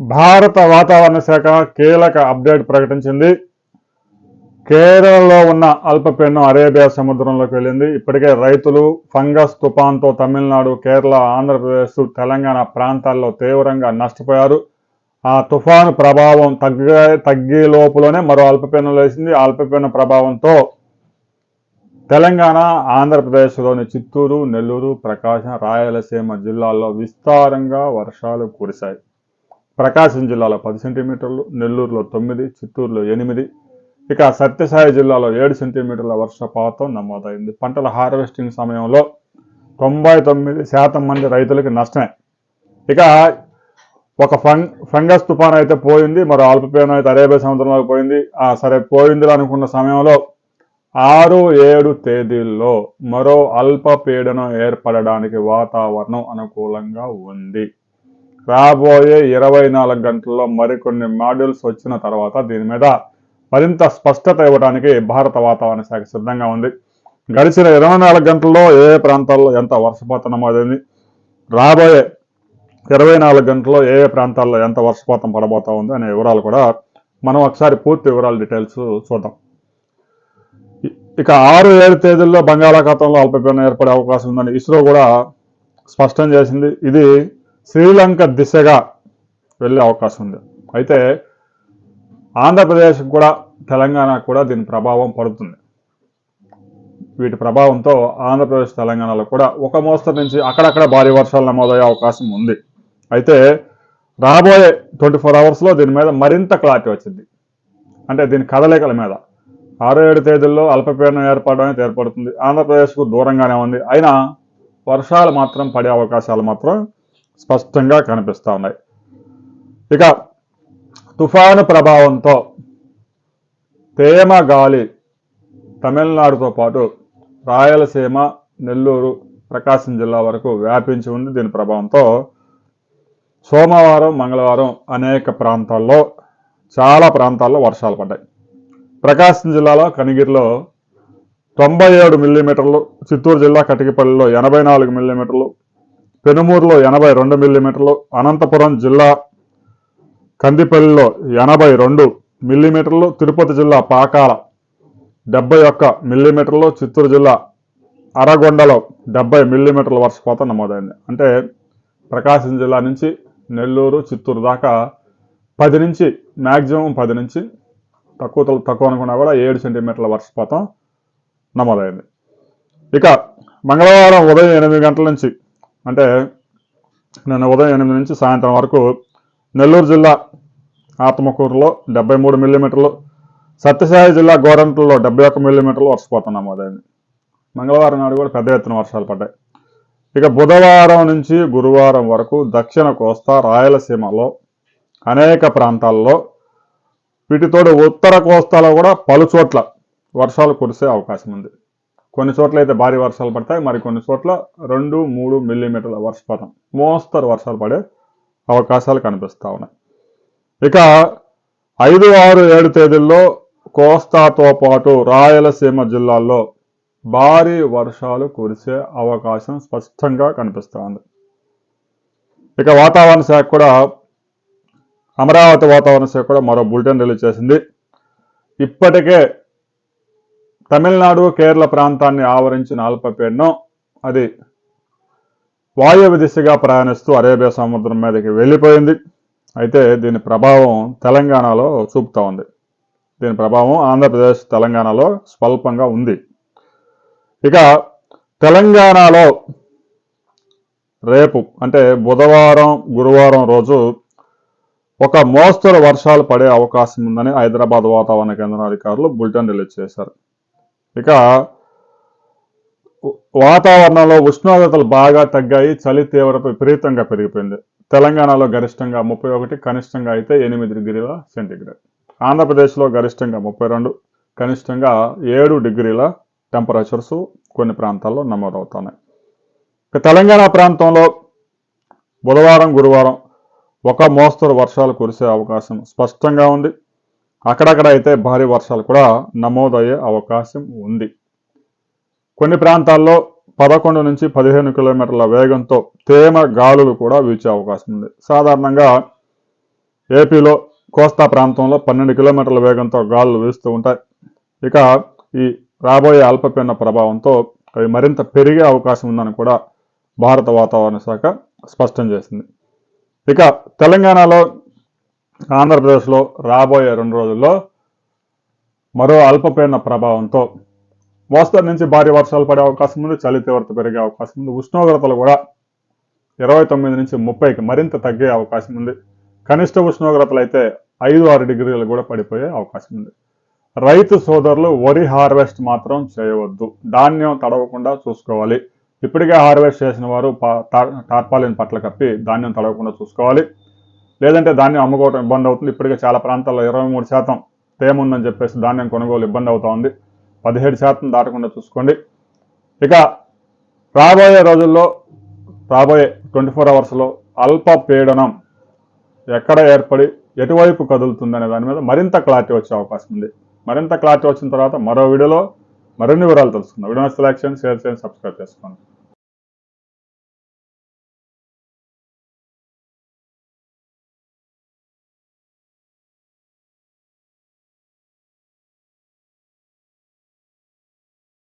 భారత వాతావరణ శాఖ కీలక అప్డేట్ ప్రకటించింది. కేరళలో ఉన్న అల్పపీడనం అరేబియా సముద్రంలోకి వెళ్ళింది. ఇప్పటికే రైతులు ఫంగస్ తుఫాన్తో తమిళనాడు కేరళ ఆంధ్రప్రదేశ్ తెలంగాణ ప్రాంతాల్లో తీవ్రంగా నష్టపోయారు. ఆ తుఫాను ప్రభావం తగ్గే తగ్గే లోపులోనే మరో అల్పపీడనం లేచింది. అల్పపీడన ప్రభావంతో తెలంగాణ ఆంధ్రప్రదేశ్లోని చిత్తూరు నెల్లూరు ప్రకాశం రాయలసీమ జిల్లాల్లో విస్తారంగా వర్షాలు కురిశాయి. ప్రకాశం జిల్లాలో పది సెంటీమీటర్లు నెల్లూరులో తొమ్మిది చిత్తూరులో ఎనిమిది. ఇక సత్యసాయి జిల్లాలో ఏడు సెంటీమీటర్ల వర్షపాతం నమోదైంది. పంటల హార్వెస్టింగ్ సమయంలో తొంభై తొమ్మిది శాతం మంది రైతులకి నష్టమే. ఇక ఒక ఫంగ్ ఫంగస్ తుఫాన్ అయితే పోయింది మరో అల్పపీడనం అయితే అరేబియా సముద్రంలోకి పోయింది. ఆ సరే పోయింది అనుకున్న సమయంలో ఆరు ఏడు తేదీల్లో మరో అల్పపీడనం ఏర్పడడానికి వాతావరణం అనుకూలంగా ఉంది. రాబోయే ఇరవై నాలుగు గంటల్లో మరికొన్ని మాడ్యూల్స్ వచ్చిన తర్వాత దీని మీద మరింత స్పష్టత ఇవ్వడానికి భారత వాతావరణ శాఖ సిద్ధంగా ఉంది. గడిచిన ఇరవై నాలుగు గంటల్లో ఏ ప్రాంతాల్లో ఎంత వర్షపాతం నమోదైంది రాబోయే ఇరవై నాలుగు గంటల్లో ఏ ప్రాంతాల్లో ఎంత వర్షపాతం పడబోతా ఉంది అనే వివరాలు కూడా మనం ఒకసారి పూర్తి వివరాలు డీటెయిల్స్ చూద్దాం. ఇక ఆరు ఏడు తేదీల్లో బంగాళాఖాతంలో అల్పపీడనం ఏర్పడే అవకాశం ఉందని ఇస్రో కూడా స్పష్టం చేసింది. ఇది శ్రీలంక దిశగా వెళ్ళే అవకాశం ఉంది. అయితే ఆంధ్రప్రదేశ్ కూడా తెలంగాణ కూడా దీని ప్రభావం పడుతుంది. వీటి ప్రభావంతో ఆంధ్రప్రదేశ్ తెలంగాణలో కూడా ఒక మోస్తరు నుంచి అక్కడక్కడ భారీ వర్షాలు నమోదయ్యే అవకాశం ఉంది. అయితే రాబోయే ట్వంటీ ఫోర్ అవర్స్లో దీని మీద మరింత క్లారిటీ వచ్చింది. అంటే దీని కదలికల మీద. ఆరు ఏడు తేదీల్లో అల్పపీడనం ఏర్పడడం అనేది ఏర్పడుతుంది. ఆంధ్రప్రదేశ్కు దూరంగానే ఉంది. అయినా వర్షాలు మాత్రం పడే అవకాశాలు మాత్రం స్పష్టంగా కనిపిస్తూ ఉన్నాయి. ఇక తుఫాను ప్రభావంతో తేమ గాలి తమిళనాడుతో పాటు రాయలసీమ నెల్లూరు ప్రకాశం జిల్లా వరకు వ్యాపించి ఉంది. దీని ప్రభావంతో సోమవారం మంగళవారం అనేక ప్రాంతాల్లో చాలా ప్రాంతాల్లో వర్షాలు పడ్డాయి. ప్రకాశం జిల్లాలో కనిగిరిలో తొంభై ఏడు మిల్లీమీటర్లు చిత్తూరు జిల్లా కటికపల్లిలో ఎనభై నాలుగు మిల్లీమీటర్లు పెనుమూరులో ఎనభై రెండు మిల్లీమీటర్లు అనంతపురం జిల్లా కందిపల్లిలో ఎనభై రెండు మిల్లీమీటర్లు తిరుపతి జిల్లా పాకాల డెబ్బై ఒక్క మిల్లీమీటర్లు చిత్తూరు జిల్లా అరగొండలో డెబ్బై మిల్లీమీటర్ల వర్షపాతం నమోదైంది. అంటే ప్రకాశం జిల్లా నుంచి నెల్లూరు చిత్తూరు దాకా పది నుంచి మ్యాక్సిమం పది నుంచి తక్కువ తక్కువ అనుకున్నా కూడా ఏడు సెంటీమీటర్ల వర్షపాతం నమోదైంది. ఇక మంగళవారం ఉదయం ఎనిమిది గంటల నుంచి అంటే నిన్న ఉదయం ఎనిమిది నుంచి సాయంత్రం వరకు నెల్లూరు జిల్లా ఆత్మకూరులో డెబ్బై మూడు మిల్లీమీటర్లు సత్యసాయి జిల్లా గోరంట్లలో డెబ్బై ఒక్క మిల్లీమీటర్లు వర్షపోతున్నాము నమోదైంది మంగళవారం నాడు కూడా పెద్ద ఎత్తున వర్షాలు పడ్డాయి. ఇక బుధవారం నుంచి గురువారం వరకు దక్షిణ కోస్తా రాయలసీమలో అనేక ప్రాంతాల్లో వీటితోడు ఉత్తర కోస్తాలో కూడా పలు చోట్ల వర్షాలు కురిసే అవకాశం ఉంది. కొన్ని చోట్ల అయితే భారీ వర్షాలు పడతాయి. మరి కొన్ని చోట్ల రెండు మూడు మిల్లీమీటర్ల వర్షపాతం మోస్తరు వర్షాలు పడే అవకాశాలు కనిపిస్తూ ఉన్నాయి. ఇక ఐదు ఆరు ఏడు తేదీల్లో కోస్తాతో పాటు రాయలసీమ జిల్లాల్లో భారీ వర్షాలు కురిసే అవకాశం స్పష్టంగా కనిపిస్తూ ఉంది. ఇక వాతావరణ శాఖ కూడా అమరావతి వాతావరణ శాఖ కూడా మరో బులెటిన్ రిలీజ్ చేసింది. ఇప్పటికే తమిళనాడు కేరళ ప్రాంతాన్ని ఆవరించిన అల్పపీడనం అది వాయువ్య దిశగా ప్రయాణిస్తూ అరేబియా సముద్రం మీదకి వెళ్ళిపోయింది. అయితే దీని ప్రభావం తెలంగాణలో చూపుతా ఉంది. దీని ప్రభావం ఆంధ్రప్రదేశ్ తెలంగాణలో స్వల్పంగా ఉంది. ఇక తెలంగాణలో రేపు అంటే బుధవారం గురువారం రోజు ఒక మోస్తరు వర్షాలు పడే అవకాశం ఉందని హైదరాబాద్ వాతావరణ కేంద్రం అధికారులు బులెటిన్ రిలీజ్ చేశారు. ఇక వాతావరణంలో ఉష్ణోగ్రతలు బాగా తగ్గాయి చలి తీవ్రత విపరీతంగా పెరిగిపోయింది. తెలంగాణలో గరిష్టంగా ముప్పై ఒకటి కనిష్టంగా అయితే ఎనిమిది డిగ్రీల సెంటీగ్రేడ్. ఆంధ్రప్రదేశ్లో గరిష్టంగా ముప్పై రెండు కనిష్టంగా ఏడు డిగ్రీల టెంపరేచర్స్ కొన్ని ప్రాంతాల్లో నమోదవుతున్నాయి. ఇక తెలంగాణ ప్రాంతంలో బుధవారం గురువారం ఒక మోస్తరు వర్షాలు కురిసే అవకాశం స్పష్టంగా ఉంది. అక్కడక్కడ అయితే భారీ వర్షాలు కూడా నమోదయ్యే అవకాశం ఉంది. కొన్ని ప్రాంతాల్లో పదకొండు నుంచి పదిహేను కిలోమీటర్ల వేగంతో తేమ గాలులు కూడా వీచే అవకాశం ఉంది. సాధారణంగా ఏపీలో కోస్తా ప్రాంతంలో పన్నెండు కిలోమీటర్ల వేగంతో గాలులు వీస్తూ ఉంటాయి. ఇక ఈ రాబోయే అల్పపీడన ప్రభావంతో అవి మరింత పెరిగే అవకాశం ఉందని కూడా భారత వాతావరణ శాఖ స్పష్టం చేసింది. ఇక తెలంగాణలో ఆంధ్రప్రదేశ్లో రాబోయే రెండు రోజుల్లో మరో అల్పపీడన ప్రభావంతో మోస్తరు నుంచి భారీ వర్షాలు పడే అవకాశం ఉంది చలి తీవ్రత పెరిగే అవకాశం ఉంది ఉష్ణోగ్రతలు కూడా ఇరవై తొమ్మిది నుంచి ముప్పైకి మరింత తగ్గే అవకాశం ఉంది. కనిష్ట ఉష్ణోగ్రతలు అయితే ఐదు ఆరు డిగ్రీలు కూడా పడిపోయే అవకాశం ఉంది. రైతు సోదరులు వరి హార్వెస్ట్ మాత్రం చేయవద్దు ధాన్యం తడవకుండా చూసుకోవాలి. ఇప్పటికే హార్వెస్ట్ చేసిన వారు టార్పాలిన్ పట్ల కప్పి ధాన్యం తడవకుండా చూసుకోవాలి. లేదంటే ధాన్యం అమ్ముకోవడం ఇబ్బంది అవుతుంది. ఇప్పటికే చాలా ప్రాంతాల్లో ఇరవై మూడు శాతం తేమ ఉందని చెప్పేసి ధాన్యం కొనుగోలు ఇబ్బంది అవుతా ఉంది. పదిహేడు శాతం దాటకుండా చూసుకోండి. ఇక రాబోయే రోజుల్లో రాబోయే ట్వంటీ ఫోర్ అవర్స్లో అల్ప పీడనం ఎక్కడ ఏర్పడి ఎటువైపు కదులుతుందనే దాని మీద మరింత క్లారిటీ వచ్చే అవకాశం ఉంది. మరింత క్లారిటీ వచ్చిన తర్వాత మరో వీడియోలో మరిన్ని వివరాలు తెలుసుకుందాం. వీడియో నచ్చితే లైక్ చేయండి షేర్ చేయండి సబ్స్క్రైబ్ చేసుకోండి.